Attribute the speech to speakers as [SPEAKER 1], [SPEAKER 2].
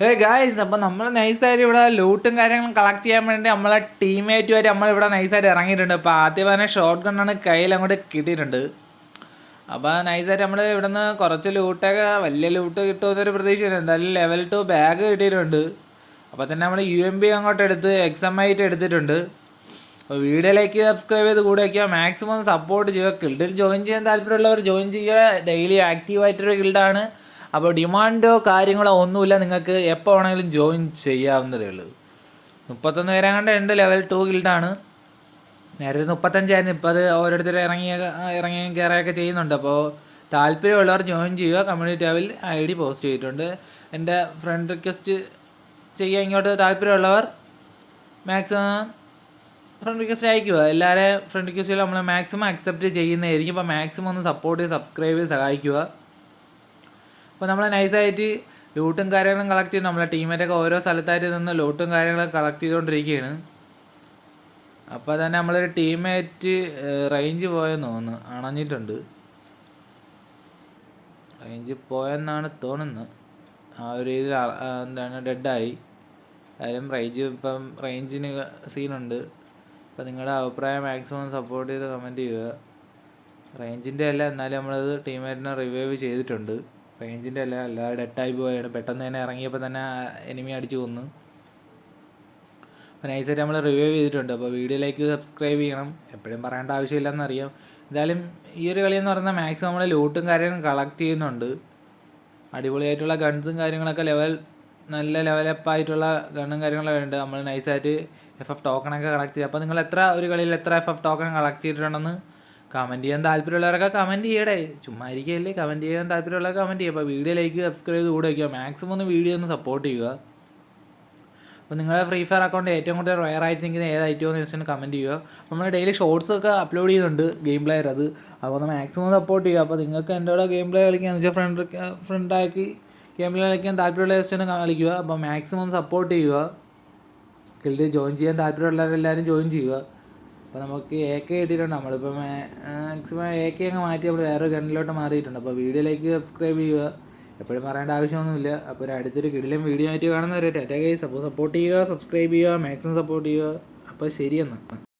[SPEAKER 1] Hey guys അപ്പോൾ നമ്മൾ നൈസായിട്ട് ഇവിടെ ലൂട്ടും കാര്യങ്ങളും കളക്ട് ചെയ്യാൻ വേണ്ടി നമ്മളെ ടീമേറ്റുമായിട്ട് നമ്മളിവിടെ നൈസായിട്ട് ഇറങ്ങിയിട്ടുണ്ട്. അപ്പോൾ ആദ്യം തന്നെ ഷോർട്ട് ഗണ്ണാണ് കയ്യിൽ അങ്ങോട്ട് കിട്ടിയിട്ടുണ്ട്. അപ്പോൾ നൈസായിട്ട് നമ്മൾ ഇവിടെ നിന്ന് കുറച്ച് ലൂട്ടൊക്കെ വലിയ ലൂട്ട് കിട്ടുമെന്നൊരു പ്രതീക്ഷയില്ല. എന്തായാലും ലെവൽ ടു ബാഗ് കിട്ടിയിട്ടുണ്ട്. അപ്പോൾ തന്നെ നമ്മൾ യു എം ബി അങ്ങോട്ട് എടുത്ത് എക്സാം ആയിട്ട് എടുത്തിട്ടുണ്ട്. അപ്പോൾ വീഡിയോ വീഡിയോയിലേക്ക് സബ്സ്ക്രൈബ് ചെയ്ത് കൂടെ വയ്ക്കുക മാക്സിമം സപ്പോർട്ട് ചെയ്യുക. ഗിൽഡിൽ ജോയിൻ ചെയ്യാൻ താല്പര്യമുള്ളവർ ജോയിൻ ചെയ്യുക. ഡെയിലി ആക്റ്റീവ് ആയിട്ടൊരു ഗിൽഡാണ് അപ്പോൾ ഡിമാൻഡോ കാര്യങ്ങളോ ഒന്നുമില്ല. നിങ്ങൾക്ക് എപ്പോൾ വേണമെങ്കിലും ജോയിൻ ചെയ്യാവുന്നതേ ഉള്ളൂ. മുപ്പത്തൊന്ന് പേരെ കണ്ട് ഉണ്ട് ലെവൽ ടു ഗിൽഡാണ്. നേരത്തെ മുപ്പത്തഞ്ചായിരുന്നു. ഇപ്പോൾ അത് ഓരോരുത്തർ ഇറങ്ങിയ ഇറങ്ങിയും കയറുകയൊക്കെ ചെയ്യുന്നുണ്ട്. അപ്പോൾ താല്പര്യമുള്ളവർ ജോയിൻ ചെയ്യുക. കമ്മ്യൂണിറ്റി ടാബിൽ ഐ ഡി പോസ്റ്റ് ചെയ്തിട്ടുണ്ട്. എന്റെ ഫ്രണ്ട് റിക്വസ്റ്റ് ചെയ്യാൻ ഇങ്ങോട്ട് താല്പര്യമുള്ളവർ മാക്സിമം ഫ്രണ്ട് റിക്വസ്റ്റ് അയക്കുക എല്ലാവരെയും ഫ്രണ്ട് റിക്വസ്റ്റിൽ നമ്മൾ മാക്സിമം അക്സെപ്റ്റ് ചെയ്യുന്നതായിരിക്കും. അപ്പോൾ മാക്സിമം ഒന്ന് സപ്പോർട്ട് ചെയ്ത് സബ്സ്ക്രൈബ് ചെയ്ത് സഹായിക്കുക. അപ്പോൾ നമ്മൾ നൈസായിട്ട് ലൂട്ടും കാര്യങ്ങളും കളക്ട് ചെയ്ത്. നമ്മളെ ടീമേറ്റൊക്കെ ഓരോ സ്ഥലത്തായിട്ട് നിന്ന് ലൂട്ടും കാര്യങ്ങളും കളക്ട് ചെയ്തുകൊണ്ടിരിക്കുകയാണ്. അപ്പോൾ തന്നെ നമ്മളൊരു ടീമേറ്റ് റേഞ്ച് പോയെന്ന് തോന്നുന്നു. അണഞ്ഞിട്ടുണ്ട്. റേഞ്ച് പോയെന്നാണ് തോന്നുന്നത് ആ ഒരു രീതിയിൽ എന്താണ് ഡെഡായി കാര്യം റേഞ്ച് ഇപ്പം റേഞ്ചിന് സീനുണ്ട് അപ്പം നിങ്ങളുടെ അഭിപ്രായം മാക്സിമം സപ്പോർട്ട് ചെയ്ത് കമന്റ് ചെയ്യുക. റേഞ്ചിന്റെ അല്ല എന്നാലും നമ്മളത് ടീമേറ്റിനെ റിവൈവ് ചെയ്തിട്ടുണ്ട്. റേഞ്ചിന്റെ അല്ല അല്ല ഡെഡായി പോയാണ്. പെട്ടെന്ന് തന്നെ ഇറങ്ങിയപ്പോൾ തന്നെ എനിമി അടിച്ചു കൊന്നു. അപ്പോൾ നൈസായിട്ട് നമ്മൾ റിവ്യൂ ചെയ്തിട്ടുണ്ട്. അപ്പോൾ വീഡിയോ വീഡിയോയിലേക്ക് സബ്സ്ക്രൈബ് ചെയ്യണം. എപ്പോഴും പറയേണ്ട ആവശ്യമില്ലെന്ന് അറിയാം. എന്തായാലും ഈ ഒരു കളി എന്ന് പറഞ്ഞാൽ മാക്സിമം നമ്മൾ ലൂട്ടും കാര്യങ്ങളും കളക്ട് ചെയ്യുന്നുണ്ട്. അടിപൊളിയായിട്ടുള്ള ഗൺസും കാര്യങ്ങളൊക്കെ ലെവൽ നല്ല ലെവലപ്പ് ആയിട്ടുള്ള ഗണ്ണും കാര്യങ്ങളൊക്കെ ഉണ്ട്. നമ്മൾ നൈസായിട്ട് എഫ് എഫ് ടോക്കണൊക്കെ കളക്ട് ചെയ്യുക അപ്പോൾ നിങ്ങൾ എത്ര ഒരു കളിയിൽ എത്ര എഫ് എഫ് ടോക്കൺ കളക്ട് ചെയ്തിട്ടുണ്ടെന്ന് കമന്റ് ചെയ്യാൻ താല്പര്യമുള്ളവരൊക്കെ കമന്റ് ചെയ്യടേ. ചുമ്മാ ഇരിക്കുകയല്ലേ കമന്റ് ചെയ്യാൻ താല്പര്യമുള്ളവർ കമന്റ് ചെയ്യുക. അപ്പോൾ ലൈക്ക് സബ്സ്ക്രൈബ് ചെയ്ത് കൂടെ വയ്ക്കുക മാക്സിമം ഒന്ന് വീഡിയോ ഒന്ന് സപ്പോർട്ട് ചെയ്യുക. അപ്പോൾ നിങ്ങളുടെ ഫ്രീ ഫയർ അക്കൗണ്ട് ഏറ്റവും കൂടുതൽ റയർ ആയിട്ട് നിൽക്കുന്ന ഏത് ഐറ്റം എന്ന് വെച്ചിട്ട് കമന്റ് ചെയ്യുക. നമ്മൾ ഡെയിലി ഷോർട്സ് ഒക്കെ അപ്ലോഡ് ചെയ്യുന്നുണ്ട് ഗെയിം പ്ലെയർ അത്. അപ്പോൾ ഒന്ന് മാക്സിമം സപ്പോർട്ട് ചെയ്യുക. അപ്പോൾ നിങ്ങൾക്ക് എന്റെ കൂടെ ഗെയിം പ്ലേ കളിക്കാന്ന് വെച്ചാൽ ഫ്രണ്ട് ഫ്രണ്ടാക്കി ഗെയിം പ്ലേ കളിക്കാൻ താല്പര്യമുള്ള ജസ്റ്റ് കളിക്കുക. അപ്പോൾ മാക്സിമം സപ്പോർട്ട് ചെയ്യുക. ഗിൽഡിൽ ജോയിൻ ചെയ്യാൻ താല്പര്യമുള്ളവരെല്ലാവരും ജോയിൻ ചെയ്യുക. അപ്പോൾ നമുക്ക് എ കെ കിട്ടിയിട്ടുണ്ട് നമ്മളിപ്പോൾ മാക്സിമം എ കെ അങ്ങ് മാറ്റി നമ്മൾ വേറെ ഗണ്ണിലോട്ട് മാറിയിട്ടുണ്ട്. അപ്പോൾ വീഡിയോയിലേക്ക് സബ്സ്ക്രൈബ് ചെയ്യുക. എപ്പോഴും പറയേണ്ട ആവശ്യമൊന്നുമില്ല. അപ്പോൾ ഒരു അടുത്തൊരു കിടിലും വീഡിയോ ആയിട്ട് കാണുന്നവരെ ടാറ്റ ഗൈസ് അപ്പോൾ സപ്പോർട്ട് ചെയ്യുക സബ്സ്ക്രൈബ് ചെയ്യുക മാക്സിമം സപ്പോർട്ട് ചെയ്യുക. അപ്പോൾ ശരിയെന്ന്